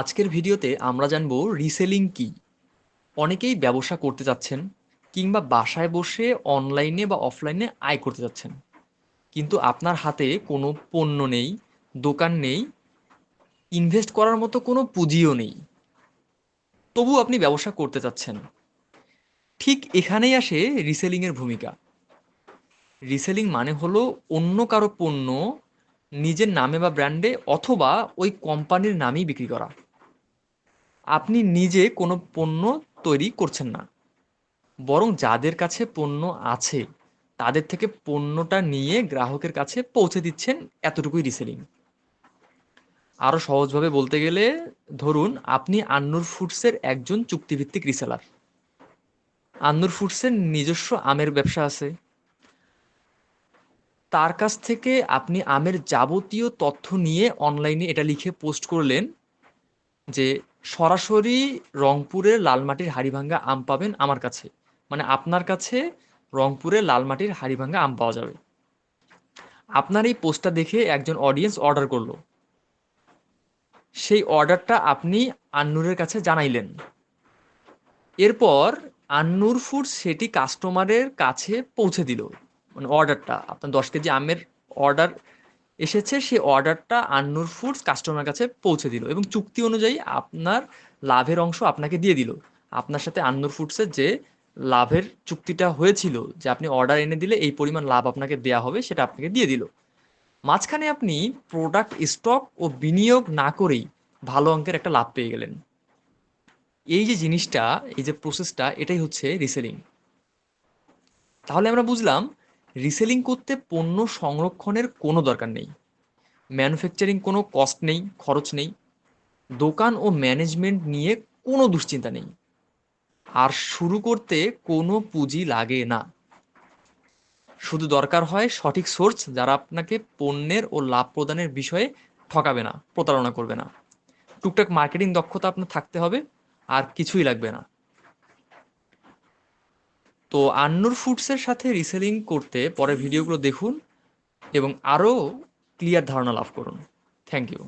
আজকের ভিডিওতে আমরা জানব রিসেলিং কি? অনেকেই ব্যবসা করতে যাচ্ছেন কিংবা বাসায় বসে অনলাইনে বা অফলাইনে আয় করতে যাচ্ছেন কিন্তু আপনার হাতে কোনো পণ্য নেই, দোকান নেই ইনভেস্ট করার মতো কোনো পুঁজিও নেই। তবু আপনি ব্যবসা করতে চাচ্ছেন। ঠিক এখানেই আসে রিসেলিংয়ের ভূমিকা। রিসেলিং মানে হলো অন্য কারও পণ্য নিজের নামে বা ব্র্যান্ডে অথবা ওই কোম্পানির নামেই বিক্রি করা। আপনি নিজে কোনো পণ্য তৈরি করছেন না। বরং যাদের কাছে পণ্য আছে, তাদের থেকে পণ্যটা নিয়ে গ্রাহকের কাছে পৌঁছে দিচ্ছেন এতটুকুই রিসেলিং আরও সহজভাবে বলতে গেলে, ধরুন আপনি আন্নুর ফুডসের একজন চুক্তিভিত্তিক রিসেলার আন্নুর ফুডসের নিজস্ব আমের ব্যবসা আছে। তার কাছ থেকে আপনি আমের যাবতীয় তথ্য নিয়ে অনলাইনে এটা লিখে পোস্ট করলেন যে সরাসরি রংপুরের লালমাটির হাড়িভাঙ্গা আম পাবেন আমার কাছে। মানে আপনার কাছে রংপুরের লালমাটির হাড়িভাঙ্গা আম পাওয়া যাবে। আপনার এই পোস্টটা দেখে একজন অডিয়েন্স অর্ডার করল। সেই অর্ডারটা আপনি আন্নুরের কাছে জানাইলেন। এরপর আন্নুর ফুড সেটি কাস্টমারের কাছে পৌঁছে দিল। মানে অর্ডারটা আপনার দশ কেজি আমের অর্ডার এসেছে সেই অর্ডারটা আন্নুর ফুডস কাস্টমার কাছে পৌঁছে দিল এবং চুক্তি অনুযায়ী আপনার লাভের অংশ আপনাকে দিয়ে দিল। আপনার সাথে আন্নুর ফুডসের যে লাভের চুক্তিটা হয়েছিল, যে আপনি অর্ডার এনে দিলে এই পরিমাণ লাভ আপনাকে দেয়া হবে, সেটা আপনাকে দিয়ে দিল। মাঝখানে আপনি প্রোডাক্ট স্টক ও বিনিয়োগ না করেই ভালো অঙ্কের একটা লাভ পেয়ে গেলেন। এই যে জিনিসটা, এই যে প্রসেসটা এটাই হচ্ছে রিসেলিং তাহলে আমরা বুঝলাম রিসেলিং করতে পণ্য সংরক্ষণের কোনো দরকার নেই। ম্যানুফ্যাকচারিং কোনো কস্ট নেই, খরচ নেই। দোকান ও ম্যানেজমেন্ট নিয়ে কোনো দুশ্চিন্তা নেই। আর শুরু করতে কোনো পুঁজি লাগে না। শুধু দরকার হয় সঠিক সোর্স যারা আপনাকে পণ্যের ও লাভ প্রদানের বিষয়ে ঠকাবে না, প্রতারণা করবে না। টুকটাক মার্কেটিং দক্ষতা আপনার থাকতে হবে, আর কিছুই লাগবে না। তো আন্নুর ফুডসের সাথে রিসেলিং করতে পরে ভিডিওগুলো দেখুন এবং আরও ক্লিয়ার ধারণা লাভ করুন। Thank you